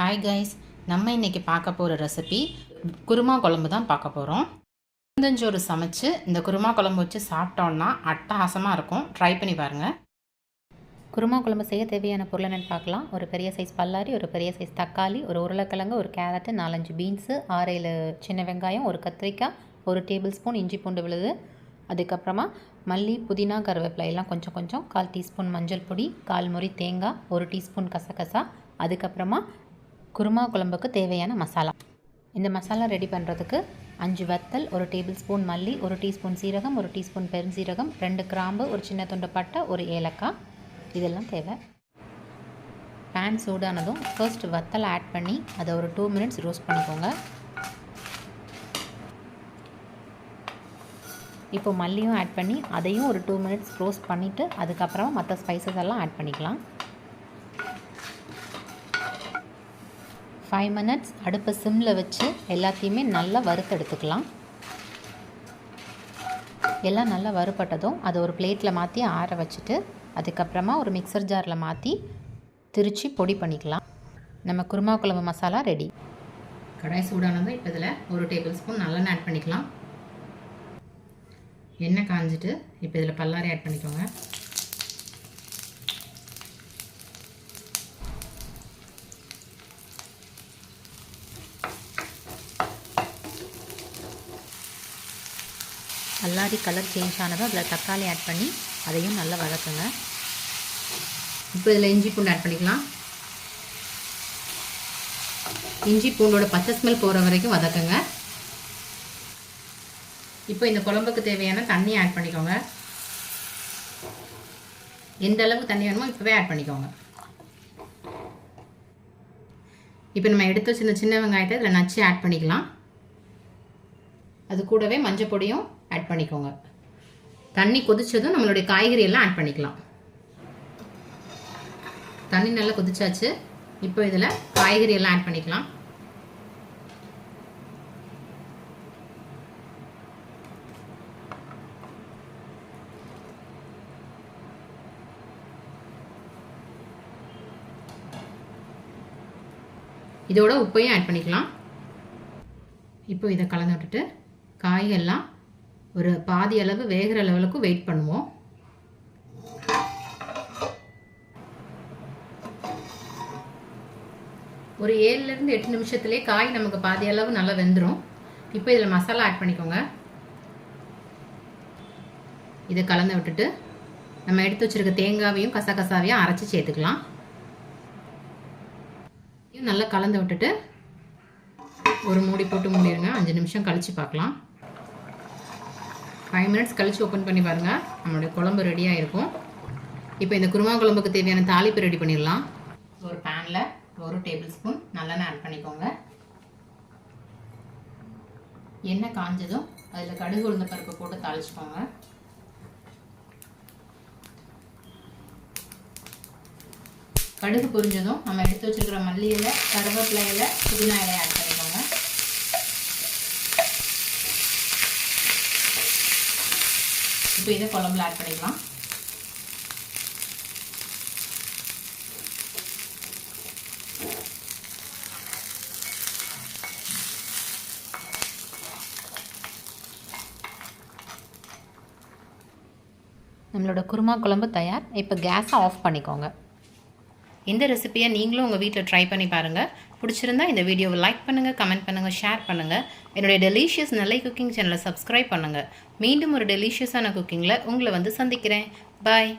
Hi guys நம்ம இன்றைக்கி பார்க்க போகிற ரெசிபி குருமா குழம்பு தான் பார்க்க போகிறோம் உளுந்தஞ்சோறு சமைச்சு இந்த குருமா குழம்பு வச்சு சாப்பிட்டோன்னா அட்டகாசமாக இருக்கும். ட்ரை பண்ணி பாருங்கள் குருமா குழம்பு செய்ய தேவையான பொருள் என்னென்னு பார்க்கலாம். ஒரு பெரிய சைஸ் பல்லாரி ஒரு பெரிய சைஸ் தக்காளி ஒரு உருளைக்கிழங்கு ஒரு கேரட்டு நாலஞ்சு பீன்ஸு ஆறேழு சின்ன வெங்காயம் ஒரு கத்திரிக்காய் ஒரு டேபிள் ஸ்பூன் இஞ்சி பூண்டு விழுது. அதுக்கப்புறமா மல்லி புதினா கருவேப்பிலை எல்லாம் கொஞ்சம் கொஞ்சம் கால் டீஸ்பூன் மஞ்சள் பொடி கால் முறி தேங்காய் ஒரு டீஸ்பூன் கசகசா. அதுக்கப்புறமா குருமா குழம்புக்கு தேவையான மசாலா. இந்த மசாலா ரெடி பண்ணுறதுக்கு அஞ்சு வத்தல் ஒரு டேபிள் ஸ்பூன் மல்லி ஒரு டீஸ்பூன் சீரகம் ஒரு டீஸ்பூன் பெருஞ்சீரகம் ரெண்டு கிராம்பு ஒரு சின்ன துண்டு பட்டை ஒரு ஏலக்காய். இதெல்லாம் தேவை. பேன் சூடானதும் ஃபர்ஸ்ட் வத்தல் ஆட் பண்ணி அதை ஒரு டூ மினிட்ஸ் ரோஸ்ட் பண்ணிக்கோங்க. இப்போ மல்லியும் ஆட் பண்ணி அதையும் ஒரு டூ மினிட்ஸ் ரோஸ்ட் பண்ணிவிட்டு அதுக்கப்புறமா மற்ற ஸ்பைசஸ் எல்லாம் ஆட் பண்ணிக்கலாம். ஃபைவ் மினிட்ஸ் அடுப்பை சிம்மில் வச்சு எல்லாத்தையுமே நல்லா வறுத்து எடுத்துக்கலாம். எல்லாம் நல்லா வறுபட்டதும் அதை ஒரு பிளேட்டில் மாற்றி ஆற வச்சுட்டு அதுக்கப்புறமா ஒரு மிக்சர் ஜாரில் மாற்றி திரித்து பொடி பண்ணிக்கலாம். நம்ம குருமா குழம்பு மசாலா ரெடி கடாய் சூடானதும் இப்போ இதில் ஒரு டேபிள் ஸ்பூன் நல்லெண்ணெய் ஆட் பண்ணிக்கலாம். எண்ணெய் காஞ்சிட்டு இப்போ இதில் பல்லாரி ஆட் பண்ணிக்கோங்க. பல்லாரி கலர் சேஞ்ச் ஆனதும் அதில் தக்காளி ஆட் பண்ணி அதையும் நல்லா வதக்குங்க. இப்போ இதில் இஞ்சி பூண்டு ஆட் பண்ணிக்கலாம். இஞ்சி பூண்டோட பச்சை ஸ்மெல் போகிற வரைக்கும் வதக்குங்க. இப்போ இந்த குழம்புக்கு தேவையான தண்ணி ஆட் பண்ணிக்கோங்க. எந்த அளவுக்கு தண்ணி வேணுமோ இப்போவே ஆட் பண்ணிக்கோங்க. இப்போ நம்ம எடுத்து சின்ன சின்ன வெங்காயத்தை இதில் நச்சு ஆட் பண்ணிக்கலாம். அது கூடவே மஞ்சள் பொடியும் ஆட் பண்ணிக்கோங்க. தண்ணி கொதிச்சதும் நம்மளுடைய காய்கறி எல்லாம் ஆட் பண்ணிக்கலாம். தண்ணி நல்லா கொதிச்சாச்சு. இப்போ இதில் காய்கறி எல்லாம் ஆட் பண்ணிக்கலாம். இதோட உப்பையும் ஆட் பண்ணிக்கலாம். இப்போ இதை கலந்து விட்டுட்டு காயெல்லாம் ஒரு பாதி அளவு வேகிற லெவலுக்கு வெயிட் பண்ணுவோம். ஒரு ஏழுலேருந்து எட்டு நிமிஷத்துலேயே காய் நமக்கு பாதி அளவு நல்லா வெந்துடும் இப்போ இதில் மசாலா ஆட் பண்ணிக்கோங்க. இதை கலந்து விட்டுட்டு நம்ம எடுத்து வச்சுருக்க தேங்காவையும் கசகசாவையும் அரைச்சி சேர்த்துக்கலாம். இதையும் நல்லா கலந்து விட்டுட்டு ஒரு மூடி போட்டு மூடிடுங்க அஞ்சு நிமிஷம் கழித்து பார்க்கலாம். ஃபைவ் மினிட்ஸ் கழித்து ஓப்பன் பண்ணி பாருங்கள் நம்மளுடைய குழம்பு ரெடியாக இருக்கும் இப்போ இந்த குருமா குழம்புக்கு தேவையான தாளிப்பு ரெடி பண்ணிடலாம். ஒரு பேனில் ஒரு டேபிள் ஸ்பூன் நல்லெண்ணெய் ஆட் பண்ணிக்கோங்க. எண்ணெய் காஞ்சதும் அதில் கடுகு உளுந்த பருப்பு போட்டு தாளிச்சுக்கோங்க. கடுகு பொரிஞ்சதும் நம்ம எடுத்து வச்சுருக்கிற மல்லி இலை கருவேப்பிலை இலை புதினா இலை ஆட் இப்போ இதை குழம்புல ஆட் பண்ணிக்கலாம். நம்மளோட குருமா குழம்பு தயார். இப்போ கேஸை ஆஃப் பண்ணிக்கோங்க. இந்த ரெசிபியை நீங்களும் உங்கள் வீட்டில் ட்ரை பண்ணி பாருங்கள் பிடிச்சிருந்தா இந்த வீடியோவை லைக் பண்ணுங்கள் கமெண்ட் பண்ணுங்கள் ஷேர் பண்ணுங்கள் என்னுடைய டெலிஷியஸ் நெல்லை குக்கிங் சேனலை சப்ஸ்கிரைப் பண்ணுங்கள் மீண்டும் ஒரு டெலிஷியஸான குக்கிங்கில் உங்களை வந்து சந்திக்கிறேன். பாய்